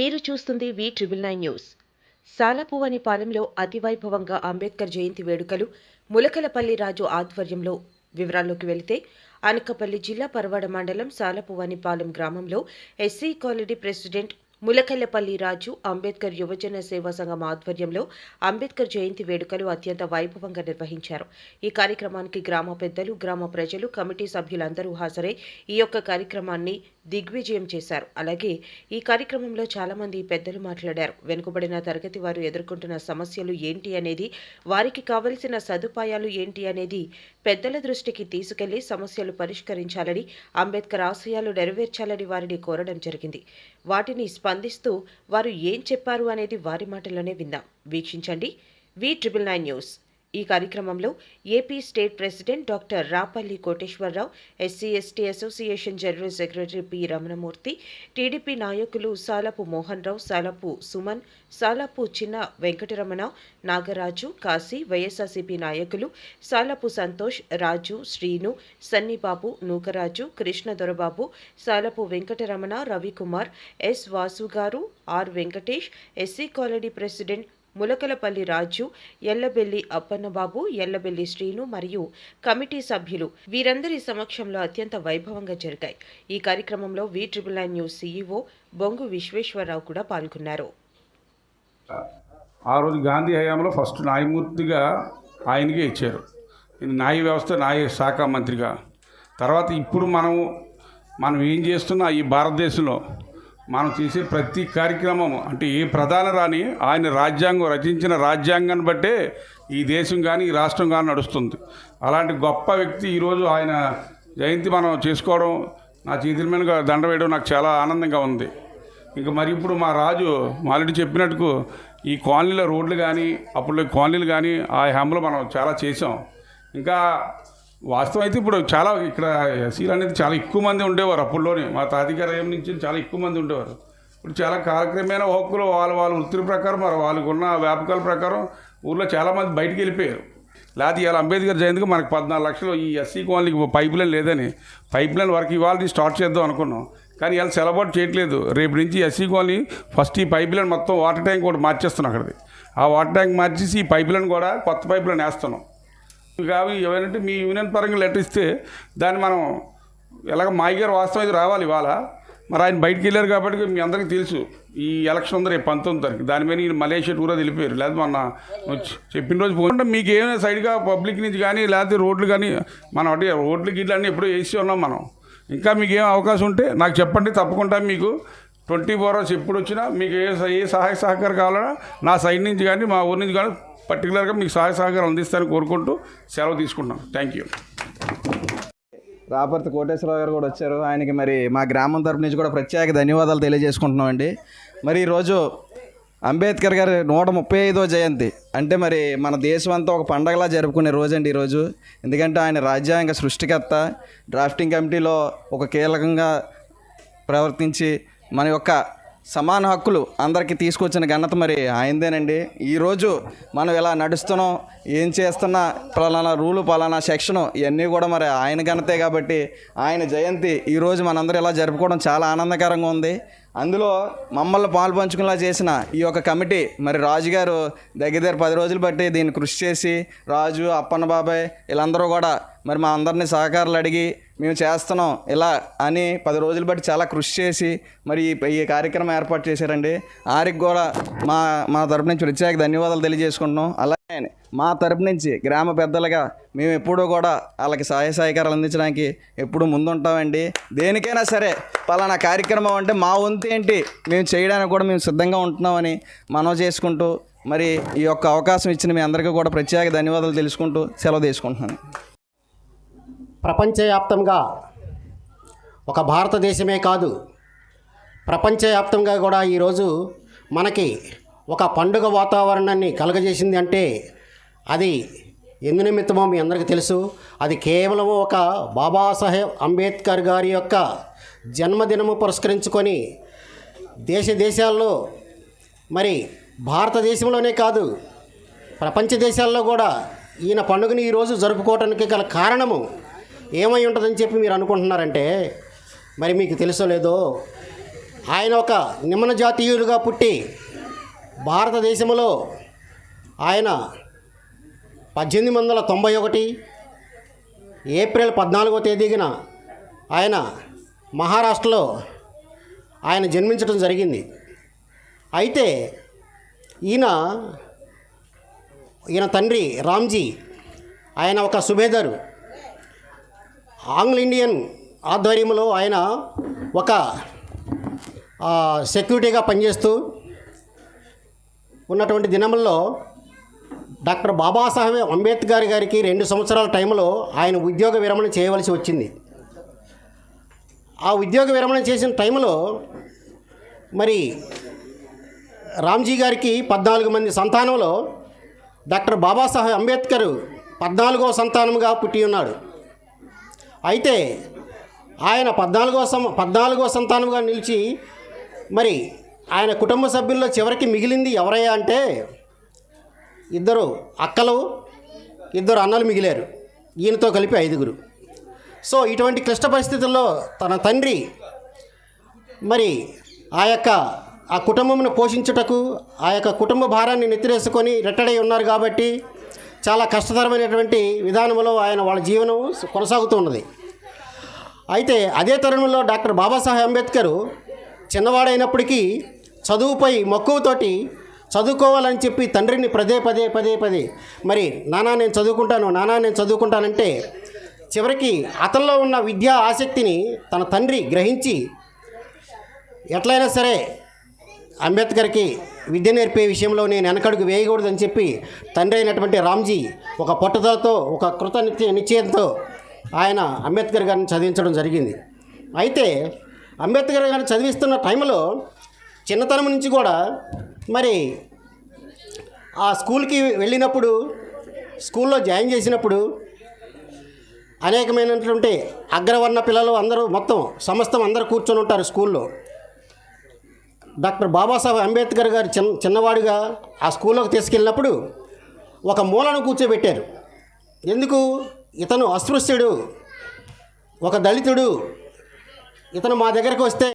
మీరు చూస్తుంది V triple nine news. సాలపువని పాలెంలో అతివైభవంగా అంబేద్కర్ జయంతి వేడుకలు ములకలపల్లి రాజు ఆధ్వర్యంలో వివరాల్లోకి వెళితే అనకపల్లి జిల్లా పరవాడ మండలం సాలపువనిపాలెం గ్రామంలో SC colony president Mulakallapalli Raju Ambedkar యువజన సేవా సంఘం ఆధ్వర్యంలో అంబేద్కర్ జయంతి వేడుకలు అత్యంత వైభవంగా నిర్వహించారు. ఈ కార్యక్రమానికి గ్రామ పెద్దలు గ్రామ ప్రజలు కమిటీ సభ్యులందరూ హాజరై ఈ యొక్క కార్యక్రమాన్ని దిగ్విజయం చేశారు. అలాగే ఈ కార్యక్రమంలో చాలామంది పెద్దలు మాట్లాడారు. వెనుకబడిన తరగతి వారు ఎదుర్కొంటున్న సమస్యలు ఏంటి అనేది వారికి కావలసిన సదుపాయాలు ఏంటి అనేది పెద్దల దృష్టికి తీసుకెళ్ళి సమస్యలు పరిష్కరించాలని అంబేద్కర్ ఆశయాలు నెరవేర్చాలని వారిని కోరడం జరిగింది. వాటిని స్పందిస్తూ వారు ఏం చెప్పారు అనేది వారి మాటల్లోనే విందాం. వీక్షించండి. V triple nine news. ఈ కార్యక్రమంలో AP state president doctor Rapalli Koteswararao SC ST association general secretary P Ramanamurthy TDP నాయకులు సాలపు మోహన్ రావు సాలపు సుమన్ సాలపు చిన్న వెంకటరమణ నాగరాజు కాశీ వైఎస్ఆర్సీపీ నాయకులు సాలపు సంతోష్ రాజు శ్రీను సన్నిబాబు నూకరాజు కృష్ణ దొరబాబు సాలపు వెంకటరమణ రవికుమార్ ఎస్ వాసు గారు R Venkatesh SC colony president Mulakalapalli Raju Yellabelli Appannababu Yellabelli Srinu మరియు కమిటీ సభ్యులు వీరందరి సమక్షంలో అత్యంత వైభవంగా జరిగాయి. ఈ కార్యక్రమంలో V triple nine news CEO Bongu Visweswararao కూడా పాల్గొన్నారు. ఆ రోజు గాంధీ హయాంలో ఫస్ట్ న్యాయమూర్తిగా ఆయనకే ఇచ్చారు. న్యాయ వ్యవస్థ న్యాయ శాఖ మంత్రిగా. తర్వాత ఇప్పుడు మనం మనం ఏం చేస్తున్నా ఈ భారతదేశంలో మనం చేసే ప్రతి కార్యక్రమం అంటే ఏ ప్రధాన రాని ఆయన రాజ్యాంగం రచించిన రాజ్యాంగాన్ని బట్టే ఈ దేశం కానీ ఈ రాష్ట్రం కానీ నడుస్తుంది. అలాంటి గొప్ప వ్యక్తి ఈరోజు ఆయన జయంతి మనం చేసుకోవడం నా చేతుల మీద దండ వేయడం నాకు చాలా ఆనందంగా ఉంది. ఇంకా మరి ఇప్పుడు మా రాజు మాలిడి చెప్పినట్టుకు ఈ కాలనీలో రోడ్లు కానీ అప్పుడు కాలనీలు కానీ ఆ హ్యామ్లో మనం చాలా చేసాం ఇంకా వాస్తవం అయితే ఇప్పుడు చాలా ఇక్కడ ఎస్సీలు అనేది చాలా ఎక్కువ మంది ఉండేవారు అప్పుడులోనే మా తాతిగారు నుంచి చాలా ఎక్కువ మంది ఉండేవారు. ఇప్పుడు చాలా కాలక్రమేణ హక్కులు వాళ్ళ వాళ్ళ వృత్తుల ప్రకారం మరి వాళ్ళకున్న వ్యాపకాల ప్రకారం ఊర్లో చాలామంది బయటికి వెళ్ళిపోయారు. లేకపోతే ఇవాళ అంబేద్కర్ జయంతికి మనకు పద్నాలుగు లక్షలు ఈ ఎస్సీ కాలనీకి పైప్ లైన్ లేదని పైప్ లైన్ వరకు ఇవాళ స్టార్ట్ చేద్దాం అనుకున్నాం. కానీ ఇవాళ సెలబాటు చేయట్లేదు. రేపు నుంచి ఎస్సీ కాలనీ ఫస్ట్ ఈ పైప్ లైన్ మొత్తం వాటర్ ట్యాంక్ కూడా మార్చేస్తున్నాం అక్కడిది. ఆ వాటర్ ట్యాంక్ మార్చేసి ఈ పైప్ లైన్ కూడా కొత్త పైప్ లైన్ వేస్తున్నాం. కావి ఏమైనా మీ యూనియన్ పరంగా లెటర్ ఇస్తే దాన్ని మనం ఎలాగ మాయగారు వాస్తవం అయితే రావాలి ఇవాళ. మరి ఆయన బయటికి వెళ్ళారు కాబట్టి మీ అందరికీ తెలుసు. ఈ ఎలక్షన్ ఉంది రేపు పంతొమ్మిది తారీఖు. దాని మీద ఈయన మలేషియా టూర్ అది వెళ్ళిపోయారు. లేదా మొన్న వచ్చి చెప్పిన రోజు పోకుండా మీకు ఏమైనా సైడ్గా పబ్లిక్ నుంచి కానీ లేకపోతే రోడ్లు కానీ మనం అంటే రోడ్లు గిట్లన్నీ ఎప్పుడూ వేసి ఉన్నాం మనం. ఇంకా మీకు ఏం అవకాశం ఉంటే నాకు చెప్పండి తప్పకుండా మీకు. ట్వంటీ ఫోర్ అవర్స్ ఎప్పుడు వచ్చినా మీకు ఏ ఏ సహాయ సహకారం కావాలన్నా నా సైడ్ నుంచి కానీ మా ఊరి నుంచి కానీ పర్టికులర్గా మీకు సహాయ సహకారం అందిస్తారని కోరుకుంటూ సెలవు తీసుకుంటున్నాను. Thank you. రాపర్తి కోటేశ్వరరావు గారు కూడా వచ్చారు. ఆయనకి మరి మా గ్రామం తరపు నుంచి కూడా ప్రత్యేక ధన్యవాదాలు తెలియజేసుకుంటున్నామండి. మరి ఈరోజు అంబేద్కర్ గారి నూట ముప్పై ఐదో జయంతి. అంటే మరి మన దేశం అంతా ఒక పండగలా జరుపుకునే రోజండి ఈరోజు. ఎందుకంటే ఆయన రాజ్యాంగ సృష్టికర్త డ్రాఫ్టింగ్ కమిటీలో ఒక కీలకంగా ప్రవర్తించి మన యొక్క సమాన హక్కులు అందరికీ తీసుకొచ్చిన ఘనత మరి ఆయనదేనండి. ఈరోజు మనం ఇలా నడుస్తున్నాం ఏం చేస్తున్నా పలానా రూలు పలానా సెక్షను ఇవన్నీ కూడా మరి ఆయన ఘనతే కాబట్టి ఆయన జయంతి ఈరోజు మనందరూ ఇలా జరుపుకోవడం చాలా ఆనందకరంగా ఉంది. అందులో మమ్మల్ని పాలు పంచుకునేలా చేసిన ఈ యొక్క కమిటీ మరి రాజుగారు దగ్గర దగ్గర పది రోజులు బట్టి దీన్ని కృషి చేసి రాజు అప్పన్న బాబాయ్ వీళ్ళందరూ కూడా మరి మా అందరినీ సహకారాలు అడిగి మేము చేస్తున్నాం ఇలా అని పది రోజులు బట్టి చాలా కృషి చేసి మరి ఈ ఈ కార్యక్రమం ఏర్పాటు చేశారండి. ఆరికి కూడా మా మా తరపు నుంచి ప్రత్యేక ధన్యవాదాలు తెలియజేసుకుంటున్నాం. అలాగే మా తరపు నుంచి గ్రామ పెద్దలుగా మేము ఎప్పుడూ కూడా వాళ్ళకి సహాయ సహకారాలు అందించడానికి ఎప్పుడు ముందుంటామండి. దేనికైనా సరే పలానా కార్యక్రమం అంటే మా వంతు ఏంటి? మేము చేయడానికి కూడా మేము సిద్ధంగా ఉంటున్నామని మనం చేసుకుంటూ మరి ఈ యొక్క అవకాశం ఇచ్చిన మీ అందరికీ కూడా ప్రత్యేక ధన్యవాదాలు తెలుసుకుంటూ సెలవు తీసుకుంటున్నాను. ప్రపంచవ్యాప్తంగా ఒక భారతదేశమే కాదు ప్రపంచవ్యాప్తంగా కూడా ఈరోజు మనకి ఒక పండుగ వాతావరణాన్ని కలగజేసింది అంటే అది ఎందు నిమిత్తమో మీ అందరికీ తెలుసు. అది కేవలం ఒక బాబాసాహెబ్ అంబేద్కర్ గారి యొక్క జన్మదినము పురస్కరించుకొని దేశ దేశాల్లో మరి భారతదేశంలోనే కాదు ప్రపంచ దేశాల్లో కూడా ఈయన పండుగను ఈరోజు జరుపుకోవడానికి గల కారణము ఏమై ఉంటుందని చెప్పి మీరు అనుకుంటున్నారంటే మరి మీకు తెలుసో లేదో ఆయన ఒక నిమ్మన జాతీయులుగా పుట్టి భారతదేశంలో ఆయన పద్దెనిమిది వందల తొంభై ఒకటి ఏప్రిల్ పద్నాలుగో తేదీన ఆయన మహారాష్ట్రలో ఆయన జన్మించడం జరిగింది. అయితే ఈయన ఈయన తండ్రి రామ్జీ ఆయన ఒక సుబేదారు ఆంగ్ల ఇండియన్ ఆధ్వర్యంలో ఆయన ఒక సెక్యూరిటీగా పనిచేస్తూ ఉన్నటువంటి దినముల్లో డాక్టర్ బాబాసాహెబ్ అంబేద్కర్ గారికి రెండు సంవత్సరాల టైంలో ఆయన ఉద్యోగ విరమణ చేయవలసి వచ్చింది. ఆ ఉద్యోగ విరమణ చేసిన టైంలో మరి రామ్జీ గారికి పద్నాలుగు మంది సంతానంలో డాక్టర్ బాబాసాహెబ్ అంబేద్కర్ పద్నాలుగో సంతానముగా పుట్టి ఉన్నాడు. అయితే ఆయన పద్నాలుగో సం పద్నాలుగో సంతానముగా నిలిచి మరి ఆయన కుటుంబ సభ్యుల్లో చివరికి మిగిలింది ఎవరయ్యా అంటే ఇద్దరు అక్కలు ఇద్దరు అన్నలు మిగిలారు. ఈయనతో కలిపి ఐదుగురు. సో ఇటువంటి క్లిష్ట పరిస్థితుల్లో తన తండ్రి మరి ఆ యొక్క ఆ కుటుంబంను పోషించుటకు ఆ యొక్క కుటుంబ భారాన్ని నెత్తిరేసుకొని రెట్టడై ఉన్నారు కాబట్టి చాలా కష్టతరమైనటువంటి విధానంలో ఆయన వాళ్ళ జీవనం కొనసాగుతున్నది అయితే అదే తరుణంలో డాక్టర్ బాబాసాహెబ్ అంబేద్కర్ చిన్నవాడైనప్పటికీ చదువుపై మక్కువతోటి చదువుకోవాలని చెప్పి తండ్రిని పదే పదే పదే పదే. మరి నానా నేను చదువుకుంటాను నానా నేను చదువుకుంటానంటే చివరికి అతనిలో ఉన్న విద్యా ఆసక్తిని తన తండ్రి గ్రహించి ఎట్లయినా సరే అంబేద్కర్కి విద్య నేర్పే విషయంలో నేను వెనకడుగు వేయకూడదని చెప్పి తండ్రి అయినటువంటి రామ్జీ ఒక పట్టుదలతో ఒక కృత నిత్య నిశ్చయంతో ఆయన అంబేద్కర్ గారిని చదివించడం జరిగింది. అయితే అంబేద్కర్ గారిని చదివిస్తున్న టైంలో చిన్నతనం నుంచి కూడా మరి ఆ స్కూల్కి వెళ్ళినప్పుడు స్కూల్లో జాయిన్ చేసినప్పుడు అనేకమైనటువంటి అగ్రవర్ణ పిల్లలు అందరూ మొత్తం సమస్తం అందరూ కూర్చొని ఉంటారు స్కూల్లో. డాక్టర్ బాబాసాహెబ్ అంబేద్కర్ గారు చిన్న చిన్నవాడిగా ఆ స్కూల్లోకి తీసుకెళ్ళినప్పుడు ఒక మూలను కూర్చోబెట్టారు. ఎందుకు? ఇతను అస్పృశ్యుడు ఒక దళితుడు. ఇతను మా దగ్గరకు వస్తే